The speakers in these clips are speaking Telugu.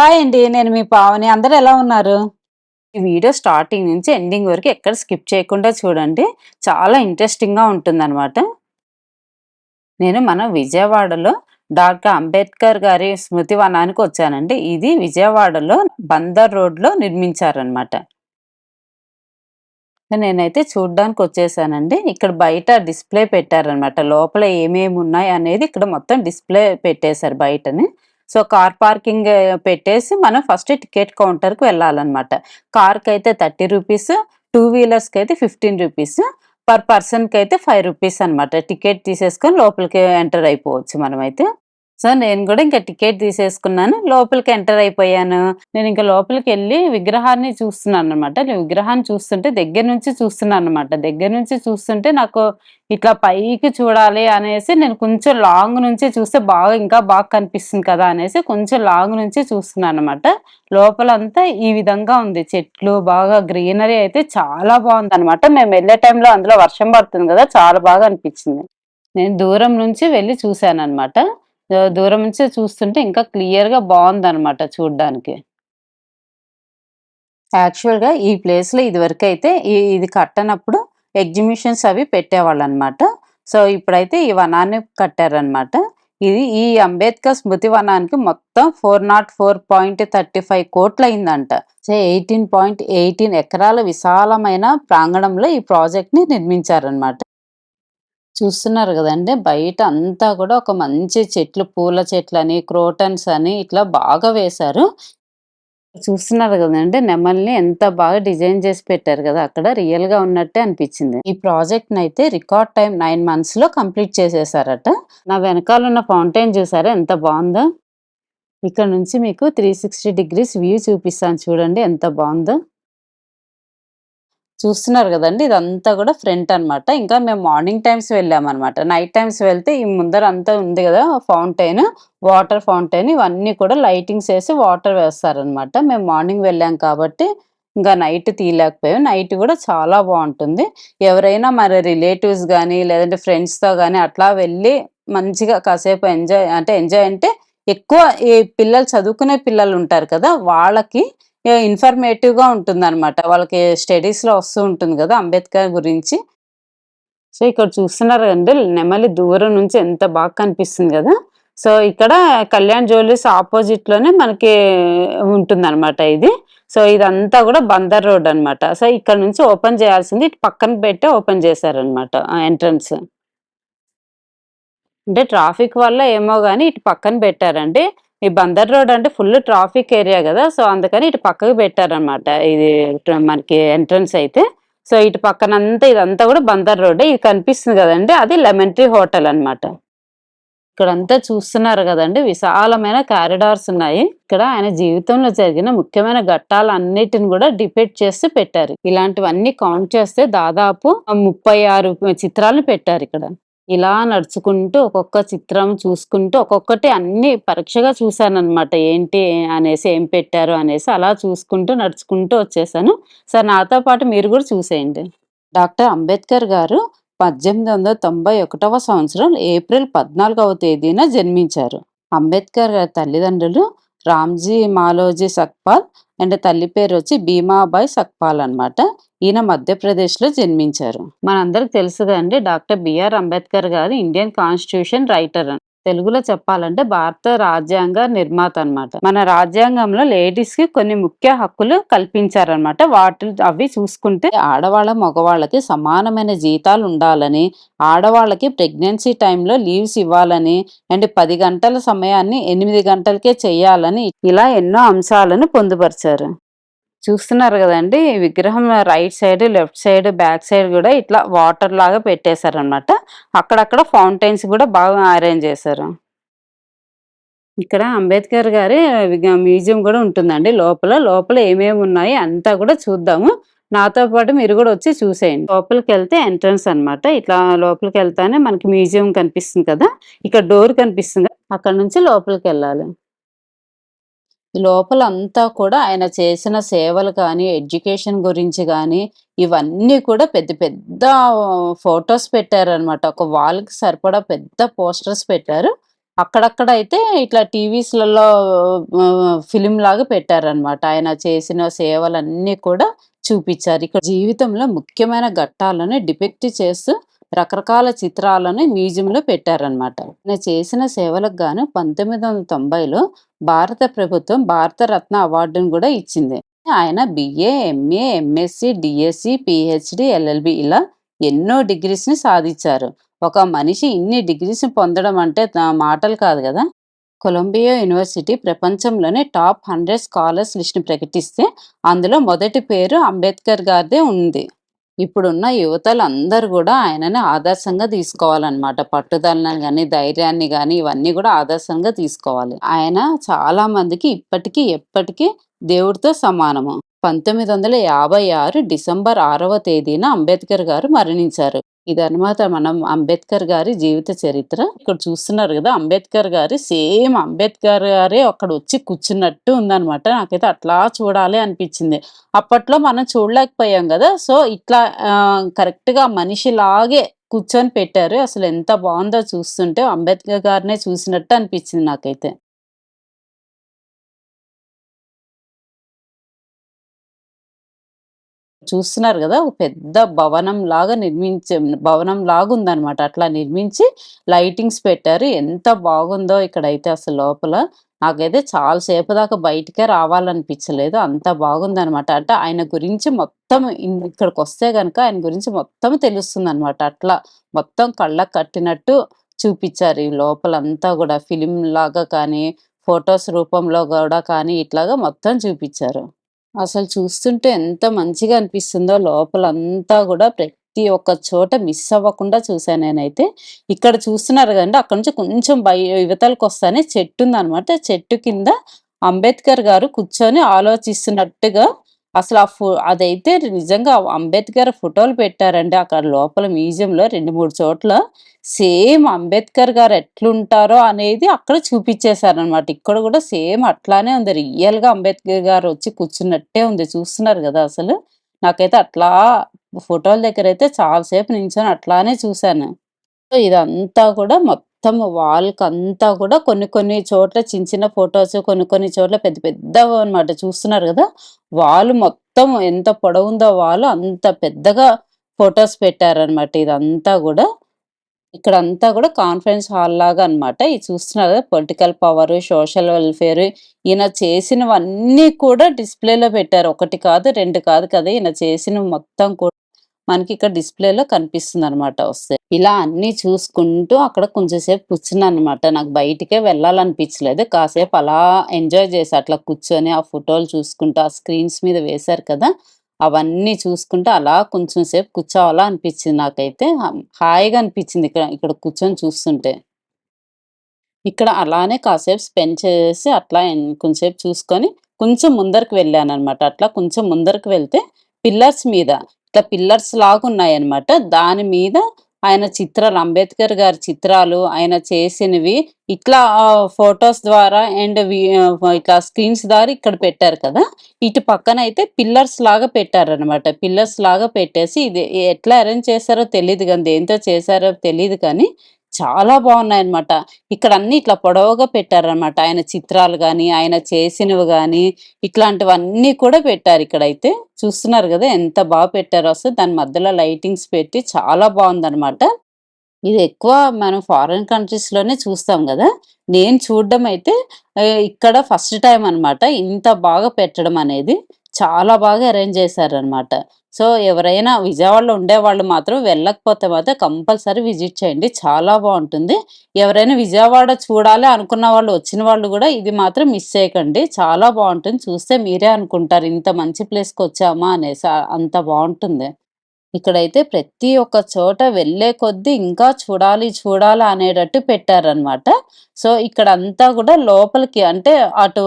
హాయ్ అండి నేను మీ పావని. అందరు ఎలా ఉన్నారు? ఈ వీడియో స్టార్టింగ్ నుంచి ఎండింగ్ వరకు ఎక్కడ స్కిప్ చేయకుండా చూడండి. చాలా ఇంట్రెస్టింగ్గా ఉంటుందన్నమాట. నేను మన విజయవాడలో డాక్టర్ అంబేద్కర్ గారి స్మృతి వనానికి వచ్చానండి. ఇది విజయవాడలో బందర్ రోడ్లో నిర్మించారనమాట నేనైతే చూడ్డానికి వచ్చేసానండి ఇక్కడ బయట డిస్ప్లే పెట్టారనమాట. లోపల ఏమేమి ఉన్నాయి అనేది ఇక్కడ మొత్తం డిస్ప్లే పెట్టేశారు బయటని. సో కార్ పార్కింగ్ పెట్టేసి మనం ఫస్ట్ టికెట్ కౌంటర్కి వెళ్ళాలన్నమాట కార్కి అయితే థర్టీ రూపీస్ టూ వీలర్స్కి అయితే ఫిఫ్టీన్ రూపీస్ పర్ పర్సన్కి అయితే ఫైవ్ రూపీస్ అనమాట. టికెట్ తీసేసుకొని లోపలికి ఎంటర్ అయిపోవచ్చు మనమైతే. సో నేను కూడా ఇంకా టికెట్ తీసేసుకున్నాను. లోపలికి ఎంటర్ అయిపోయాను. నేను ఇంకా లోపలికి వెళ్ళి విగ్రహాన్ని చూస్తున్నాను అనమాట నేను విగ్రహాన్ని చూస్తుంటే దగ్గర నుంచి చూస్తున్నాను అనమాట దగ్గర నుంచి చూస్తుంటే నాకు ఇట్లా పైకి చూడాలి అనేసి నేను కొంచెం లాంగ్ నుంచి చూస్తే బాగా ఇంకా బాగా కనిపిస్తుంది కదా అనేసి కొంచెం లాంగ్ నుంచి చూస్తున్నాను అనమాట లోపలంతా ఈ విధంగా ఉంది. చెట్లు బాగా గ్రీనరీ అయితే చాలా బాగుంది అనమాట మేము వెళ్ళే టైంలో అందులో వర్షం పడుతుంది కదా చాలా బాగా అనిపించింది. నేను దూరం నుంచి వెళ్ళి చూశాను అనమాట దూరం నుంచి చూస్తుంటే ఇంకా క్లియర్‌గా బావుందనమాట చూడ్డానికి. యాక్చువల్‌గా ఈ ప్లేస్‌లో ఇదివరకైతే ఈ ఇది కట్టనప్పుడు ఎగ్జిబిషన్స్ అవి పెట్టేవాళ్ళు అనమాట సో, ఇప్పుడైతే ఈ వనాన్ని కట్టారనమాట. ఇది ఈ అంబేద్కర్ స్మృతి వనానికి మొత్తం four naught four point thirty five కోట్లయిందంట. So, eighteen point eighteen ఎకరాల విశాలమైన ప్రాంగణంలో ఈ ప్రాజెక్ట్‌ని నిర్మించారనమాట. చూస్తున్నారు కదండి బయట అంతా కూడా ఒక మంచి చెట్లు పూల చెట్లని క్రోటన్స్ అని ఇట్లా బాగా వేశారు. చూస్తున్నారు కదండి నెమల్ని ఎంత బాగా డిజైన్ చేసి పెట్టారు కదా అక్కడ రియల్గా ఉన్నట్టే అనిపించింది. ఈ ప్రాజెక్ట్ అయితే రికార్డ్ టైం నైన్ మంత్స్లో కంప్లీట్ చేసేసారట. నా వెనకాల ఉన్న ఫౌంటైన్ చూసారా? ఎంత బాగుందో. ఇక్కడ నుంచి మీకు త్రీ సిక్స్టీ డిగ్రీస్ వ్యూ చూపిస్తాను చూడండి ఎంత బాగుందో. చూస్తున్నారు కదండి ఇదంతా కూడా ఫ్రంట్ అనమాట ఇంకా మేము మార్నింగ్ టైమ్స్ వెళ్ళామన్నమాట. నైట్ టైమ్స్ వెళ్తే ఈ ముందర అంతా ఉంది కదా ఫౌంటైన్ వాటర్ ఫౌంటైన్ ఇవన్నీ కూడా లైటింగ్స్ వేసి వాటర్ వేస్తారనమాట మేము మార్నింగ్ వెళ్ళాం కాబట్టి ఇంకా నైట్ తీయలేకపోయాం. నైట్ కూడా చాలా బాగుంటుంది. ఎవరైనా మరి రిలేటివ్స్ కానీ లేదంటే ఫ్రెండ్స్తో కానీ అట్లా వెళ్ళి మంచిగా కాసేపు ఎంజాయ్ అంటే ఎంజాయ్ అంటే ఎక్కువ ఈ పిల్లలు చదువుకునే పిల్లలు ఉంటారు కదా వాళ్ళకి ఇన్ఫర్మేటివ్గా ఉంటుంది అనమాట వాళ్ళకి స్టడీస్లో వస్తూ ఉంటుంది కదా అంబేద్కర్ గురించి. సో ఇక్కడ చూస్తున్నారు అండి నెమలి దూరం నుంచి ఎంత బాగా కనిపిస్తుంది కదా. సో ఇక్కడ కళ్యాణ్ జ్యువెలరీస్ ఆపోజిట్లోనే మనకి ఉంటుందన్నమాట ఇది. సో ఇదంతా కూడా బందర్ రోడ్ అనమాట సో ఇక్కడ నుంచి ఓపెన్ చేయాల్సింది పక్కన పెట్టే ఓపెన్ చేశారనమాట ఎంట్రన్స్. అంటే ట్రాఫిక్ వల్ల ఏమో కానీ ఇటు పక్కన పెట్టారండి. ఈ బందర్ రోడ్ అంటే ఫుల్ ట్రాఫిక్ ఏరియా కదా సో అందుకని ఇటు పక్కకు పెట్టారనమాట ఇది మనకి ఎంట్రన్స్ అయితే. సో ఇటు పక్కన అంతా ఇదంతా కూడా బందర్ రోడ్ ఇది కనిపిస్తుంది కదండి. అది లెమన్ ట్రీ హోటల్ అనమాట ఇక్కడంతా చూస్తున్నారు కదండి. విశాలమైన కారిడార్స్ ఉన్నాయి. ఇక్కడ ఆయన జీవితంలో జరిగిన ముఖ్యమైన ఘట్టాలన్నిటిని కూడా డిపెక్ట్ చేసి పెట్టారు. ఇలాంటివన్నీ కౌంట్ చేస్తే దాదాపు ముప్పై ఆరు చిత్రాలను పెట్టారు ఇక్కడ. ఇలా నడుచుకుంటూ ఒక్కొక్క చిత్రం చూసుకుంటూ ఒక్కొక్కటి అన్ని పరీక్షగా చూశానమాట ఏంటి అనేసి ఏం పెట్టారు అనేసి అలా చూసుకుంటూ నడుచుకుంటూ వచ్చేసాను. సార్ నాతో పాటు మీరు కూడా చూసేయండి. డాక్టర్ అంబేద్కర్ గారు పద్దెనిమిది వందల తొంభై ఒకటవ సంవత్సరం ఏప్రిల్ పద్నాలుగవ తేదీన జన్మించారు. అంబేద్కర్ గారి తల్లిదండ్రులు రామ్జీ మాలోజీ సక్పాల్ అండ్ తల్లి పేరు వచ్చి భీమాబాయ్ సక్పాల్ అనమాట ఈయన మధ్యప్రదేశ్లో జన్మించారు. మనందరికి తెలుసు కదండి డాక్టర్ బిఆర్ అంబేద్కర్ గారు ఇండియన్ కాన్స్టిట్యూషన్ రైటర్ తెలుగులో చెప్పాలంటే భారత రాజ్యాంగ నిర్మాత అనమాట మన రాజ్యాంగంలో లేడీస్కి కొన్ని ముఖ్య హక్కులు కల్పించారనమాట. వాటి అవి చూసుకుంటే ఆడవాళ్ళ మగవాళ్ళకి సమానమైన జీతాలు ఉండాలని ఆడవాళ్ళకి ప్రెగ్నెన్సీ టైంలో లీవ్స్ ఇవ్వాలని అండ్ పది గంటల సమయాన్ని ఎనిమిది గంటలకే చేయాలని ఇలా ఎన్నో అంశాలను పొందుపరిచారు. చూస్తున్నారు కదండి విగ్రహం right side left side back side కూడా ఇట్లా వాటర్ లాగా పెట్టేశారనమాట అక్కడక్కడ ఫౌంటైన్స్ కూడా బాగా అరేంజ్ చేశారు. ఇక్కడ అంబేద్కర్ గారి మ్యూజియం కూడా ఉంటుందండి లోపల. లోపల ఏమేమి ఉన్నాయి అంతా కూడా చూద్దాము. నాతో పాటు మీరు కూడా వచ్చి చూసేయండి. లోపలికి వెళ్తే ఎంట్రన్స్ అనమాట ఇట్లా లోపలికి వెళ్తానే మనకి మ్యూజియం కనిపిస్తుంది కదా. ఇక్కడ డోర్ కనిపిస్తుంది. అక్కడ నుంచి లోపలికి వెళ్ళాలి లోపల అంతా కూడా ఆయన చేసిన సేవలు కానీ, ఎడ్యుకేషన్ గురించి కానీ ఇవన్నీ కూడా పెద్ద పెద్ద ఫోటోస్ పెట్టారనమాట. ఒక వాల్‌కి సరిపడా పెద్ద పోస్టర్స్ పెట్టారు. అక్కడక్కడ అయితే ఇట్లా టీవీస్‌లలో ఫిలిం లాగా పెట్టారనమాట. ఆయన చేసిన సేవలన్నీ కూడా చూపించారు ఇక్కడ జీవితంలో ముఖ్యమైన ఘట్టాలను డిపెక్ట్ చేస్తూ రకరకాల చిత్రాలను మ్యూజియంలో పెట్టారనమాట. ఆయన చేసిన సేవలకు గాను 1990లో భారత ప్రభుత్వం భారతరత్న అవార్డును కూడా ఇచ్చింది. ఆయన BA MA, MSc, DSc PhD, LLB ఇలా ఎన్నో డిగ్రీస్‌ని సాధించారు ఒక మనిషి ఇన్ని డిగ్రీస్‌ని పొందడం అంటే మాటలు కాదు కదా కొలంబియా యూనివర్సిటీ ప్రపంచంలోనే టాప్ 100 స్కాలర్స్ లిస్ట్‌ని ప్రకటిస్తే అందులో మొదటి పేరు అంబేద్కర్ గారిదే ఉంది. ఇప్పుడున్న యువతలందరూ కూడా ఆయనని ఆదర్శంగా తీసుకోవాలన్నమాట పట్టుదలని కానీ ధైర్యాన్ని కానీ ఇవన్నీ కూడా ఆదర్శంగా తీసుకోవాలి. ఆయన చాలా మందికి ఇప్పటికీ ఎప్పటికీ దేవుడితో సమానము. 1956 డిసెంబర్ ఆరవ తేదీన అంబేద్కర్ గారు మరణించారు. ఇదనమాట మనం అంబేద్కర్ గారి జీవిత చరిత్ర. ఇక్కడ చూస్తున్నారు కదా అంబేద్కర్ గారి సేమ్ అంబేద్కర్ గారే అక్కడ వచ్చి కూర్చున్నట్టు ఉందనమాట. నాకైతే అట్లా చూడాలి అనిపించింది అప్పట్లో మనం చూడలేకపోయాం కదా సో, ఇట్లా కరెక్ట్‌గా మనిషిలాగే కూర్చొని పెట్టారు. అసలు ఎంత బాగుందో చూస్తుంటే అంబేద్కర్ గారినే చూసినట్టు అనిపించింది నాకైతే. చూస్తున్నారు కదా ఒక పెద్ద భవనం లాగా నిర్మించే భవనం లాగా ఉందనమాట అట్లా నిర్మించి లైటింగ్స్ పెట్టారు. ఎంత బాగుందో ఇక్కడైతే అసలు లోపల. నాకైతే చాలా సేపు దాకా బయటికే రావాలనిపించలేదు అంత బాగుందనమాట. అంటే ఆయన గురించి మొత్తం ఇక్కడికి వస్తే కనుక ఆయన గురించి మొత్తం తెలుస్తుంది అనమాట అట్లా మొత్తం కళ్ళకు కట్టినట్టు చూపిచ్చారు ఈ లోపలంతా ఫిలిం లాగా కానీ, ఫొటోస్ రూపంలో కూడా కానీ ఇట్లాగా మొత్తం చూపించారు అసలు చూస్తుంటే ఎంత మంచిగా అనిపిస్తుందో లోపలంతా కూడా ప్రతి ఒక్క చోట మిస్ అవ్వకుండా చూశాను నేనైతే. ఇక్కడ చూస్తున్నారు కదండి అక్కడ నుంచి కొంచెం బయ చెట్టు చెట్టుందనమాట. చెట్టు కింద అంబేద్కర్ గారు కూర్చొని ఆలోచిస్తున్నట్టుగా అసలు ఆ ఫో అదైతే నిజంగా అంబేద్కర్ ఫోటోలు పెట్టారండి అక్కడ లోపల మ్యూజియంలో 2, 3 చోట్ల. సేమ్ అంబేద్కర్ గారు ఎట్లుంటారో అనేది అక్కడ చూపించేశారనమాట ఇక్కడ కూడా సేమ్ అట్లానే ఉంది. రియల్‌గా అంబేద్కర్ గారు వచ్చి కూర్చున్నట్టే ఉంది. చూస్తున్నారు కదా అసలు. నాకైతే అట్లా ఫోటోల దగ్గర చాలా సేపు నించొని అట్లానే చూశాను ఇదంతా కూడా మొత్తం వాల్‌కంతా కూడా కొన్ని కొన్ని చోట్ల చిన్న చిన్న ఫొటోస్ కొన్ని కొన్ని చోట్ల పెద్ద పెద్దవనమాట. చూస్తున్నారు కదా వాల్ మొత్తం ఎంత పొడవుందో వాల్ అంత పెద్దగా ఫోటోస్ పెట్టారనమాట ఇదంతా ఇక్కడ అంతా కూడా కాన్ఫరెన్స్ హాల్ లాగా అనమాట. ఇది చూస్తున్నారు కదా పొలిటికల్ పవర్ సోషల్ వెల్‌ఫేర్ ఈయన చేసినవన్నీ కూడా డిస్‌ప్లేలో పెట్టారు. ఒకటి కాదు, రెండు కాదు కదా! ఈయన చేసినవి మొత్తం కూడా మనకి ఇక్కడ డిస్‌ప్లేలో కనిపిస్తుందనమాట వస్తే. ఇలా అన్నీ చూసుకుంటూ అక్కడ కొంచెం సేపు కూర్చున్నాననమాట. నాకు బయటికే వెళ్ళాలనిపించలేదు కాసేపు అలా ఎంజాయ్ చేసి అట్లా కూర్చొని ఆ ఫోటోలు చూసుకుంటూ, ఆ స్క్రీన్స్ మీద వేశారు కదా! అవన్నీ చూసుకుంటూ అలా కొంచెం సేపు కూర్చోవాలా అనిపించింది నాకైతే. హాయిగా అనిపించింది ఇక్కడ ఇక్కడ కూర్చొని చూస్తుంటే. ఇక్కడ అలానే కాసేపు స్పెండ్ చేసి అట్లా కొంచెంసేపు చూసుకొని కొంచెం ముందరకు వెళ్ళాను అనమాట అట్లా కొంచెం ముందరకు వెళ్తే పిల్లర్స్ మీద ఇట్లా పిల్లర్స్ లాగున్నాయనమాట. దాని మీద ఆయన చిత్రాలు అంబేద్కర్ గారి చిత్రాలు, ఆయన చేసినవి ఇట్లా ఫొటోస్ ద్వారా అండ్ ఇట్లా స్క్రీన్స్ ద్వారా ఇక్కడ పెట్టారు కదా! ఇటు పక్కన అయితే పిల్లర్స్ లాగా పెట్టారనమాట. పిల్లర్స్ లాగా పెట్టేసి ఇది ఎట్లా అరేంజ్ చేశారో తెలియదు కానీ దేంతో చేశారో తెలియదు కానీ చాలా బావున్నాయనమాట. ఇక్కడ అన్ని ఇట్లా పొడవుగా పెట్టారనమాట. ఆయన చిత్రాలు కానీ ఆయన చేసినవి కానీ ఇట్లాంటివన్నీ కూడా పెట్టారు ఇక్కడైతే చూస్తున్నారు కదా ఎంత బాగా పెట్టారో అసలు. దాని మధ్యలో లైటింగ్స్ పెట్టి చాలా బాగుందనమాట ఇది ఎక్కువ మనం ఫారిన్ కంట్రీస్‌లోనే చూస్తాం కదా నేను చూడడం అయితే ఇక్కడ ఫస్ట్ టైం అనమాట. ఇంత బాగా పెట్టడం అనేది. చాలా బాగా అరేంజ్ చేశారనమాట. సో, ఎవరైనా విజయవాడలో ఉండేవాళ్ళు మాత్రం వెళ్ళకపోతే మాత్రం కంపల్సరీ విజిట్ చేయండి. చాలా బాగుంటుంది ఎవరైనా విజయవాడ చూడాలి అనుకున్న వాళ్ళు వచ్చిన వాళ్ళు కూడా ఇది మాత్రం మిస్ చేయకండి. చాలా బాగుంటుంది చూస్తే మీరే అనుకుంటారు ఇంత మంచి ప్లేస్‌కొచ్చామా అనేసి. అంత బాగుంటుంది ఇక్కడైతే ప్రతి ఒక్క చోట వెళ్ళే కొద్దీ ఇంకా చూడాలి, చూడాలా అనేటట్టు పెట్టారనమాట. సో, ఇక్కడ అంతా కూడా లోపలికి అంటే అటు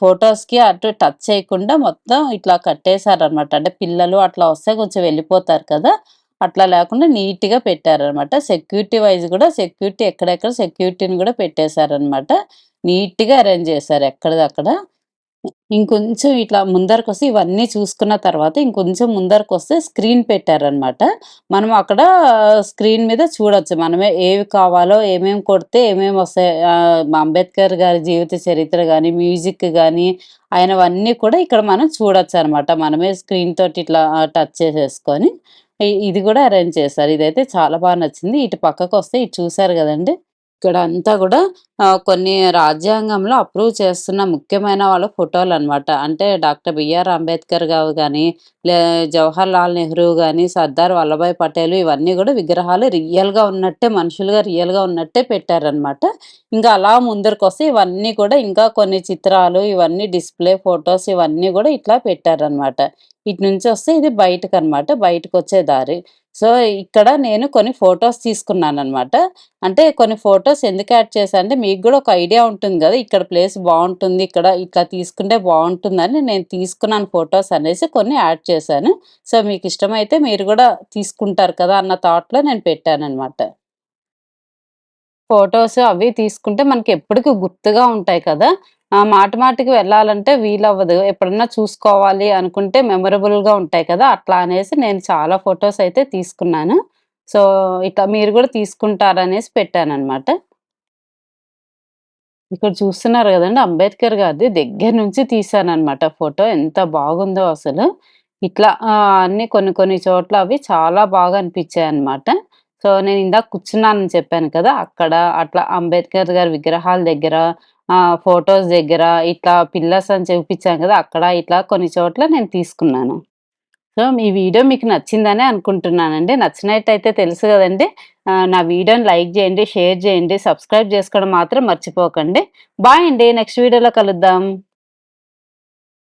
ఫొటోస్కి అటు టచ్ చేయకుండా మొత్తం ఇట్లా కట్టేశారనమాట. అంటే పిల్లలు అట్లా వస్తే కొంచెం వెళ్ళిపోతారు కదా! అట్లా లేకుండా నీట్‌గా పెట్టారనమాట. సెక్యూరిటీ వైజ్ కూడా సెక్యూరిటీ ఎక్కడెక్కడ సెక్యూరిటీని కూడా పెట్టేశారనమాట. నీట్‌గా అరేంజ్ చేశారు ఎక్కడిదక్కడ. ఇంకొంచెం ఇట్లా ముందరకొస్తే ఇవన్నీ చూసుకున్న తర్వాత ఇంకొంచెం ముందరకు వస్తే స్క్రీన్ పెట్టారనమాట. మనం అక్కడ స్క్రీన్ మీద చూడొచ్చు. మనమే ఏవి కావాలో ఏమేమి కొడితే ఏమేమి వస్తాయి అంబేద్కర్ గారి జీవిత చరిత్ర కానీ మ్యూజిక్ కానీ ఆయనవన్నీ కూడా ఇక్కడ మనం చూడొచ్చు అనమాట మనమే స్క్రీన్ తోటి ఇట్లా టచ్ చేసేసుకొని ఇది కూడా అరేంజ్ చేశారు. ఇదైతే చాలా బాగా నచ్చింది. ఇటు పక్కకొస్తే ఇటు చూసారు కదండి ఇక్కడ అంతా కూడా కొన్ని రాజ్యాంగంలో అప్రూవ్ చేస్తున్న ముఖ్యమైన వాళ్ళ ఫోటోలు అనమాట అంటే డాక్టర్ బిఆర్ అంబేద్కర్ గారు కానీ లే జవహర్‌లాల్ నెహ్రూ కానీ సర్దార్ వల్లభాయ్ పటేల్ ఇవన్నీ కూడా విగ్రహాలు రియల్‌గా ఉన్నట్టే మనుషులుగా రియల్‌గా ఉన్నట్టే పెట్టారనమాట. ఇంకా అలా ముందరకొస్తే ఇవన్నీ కూడా ఇంకా కొన్ని చిత్రాలు ఇవన్నీ డిస్‌ప్లే ఫోటోస్ ఇవన్నీ కూడా ఇట్లా పెట్టారనమాట. ఇటు నుంచొస్తే ఇది బయటకు అన్నమాట బయటకు వచ్చే దారి. సో, ఇక్కడ నేను కొన్ని ఫొటోస్ తీసుకున్నాను అనమాట అంటే కొన్ని ఫొటోస్ ఎందుకు యాడ్ చేశాను అంటే మీకు కూడా ఒక ఐడియా ఉంటుంది కదా ఇక్కడ ప్లేస్ బాగుంటుంది ఇక్కడ ఇట్లా తీసుకుంటే బాగుంటుందని నేను తీసుకున్నాను ఫొటోస్ అనేసి కొన్ని యాడ్ చేశాను. సో, మీకు ఇష్టమైతే మీరు కూడా తీసుకుంటారు కదా! అన్న థాట్‌లో నేను పెట్టాను అనమాట ఫోటోస్ అవి తీసుకుంటే మనకి ఎప్పటికీ గుర్తుగా ఉంటాయి కదా! మాట మాటికి వెళ్ళాలంటే వీలవ్వదు. ఎప్పుడన్నా చూసుకోవాలి అనుకుంటే మెమొరబుల్గా ఉంటాయి కదా! అట్లా అనేసి నేను చాలా ఫోటోస్ అయితే తీసుకున్నాను. సో, ఇట్లా మీరు కూడా తీసుకుంటారనేసి పెట్టానమాట ఇక్కడ చూస్తున్నారు కదండి అంబేద్కర్ గారిది దగ్గర నుంచి తీశాననమాట ఫోటో. ఎంత బాగుందో అసలు. ఇట్లా అన్ని కొన్ని కొన్ని చోట్ల అవి చాలా బాగా అనిపించాయి అనమాట సో, నేను ఇందాక కూర్చున్నానని చెప్పాను కదా! అక్కడ అట్లా అంబేద్కర్ గారి విగ్రహాల దగ్గర, ఫోటోస్ దగ్గర ఇట్లా పిల్లర్స్ అని చూపించాను కదా! అక్కడ ఇట్లా కొన్ని చోట్ల నేను తీసుకున్నాను. సో, మీ వీడియో మీకు నచ్చిందనే అనుకుంటున్నానండి. నచ్చినట్టయితే తెలుసు కదండి నా వీడియోని లైక్ చేయండి షేర్ చేయండి సబ్స్క్రైబ్ చేసుకోవడం మాత్రం మర్చిపోకండి. బాయ్ అండి. నెక్స్ట్ వీడియోలో కలుద్దాం.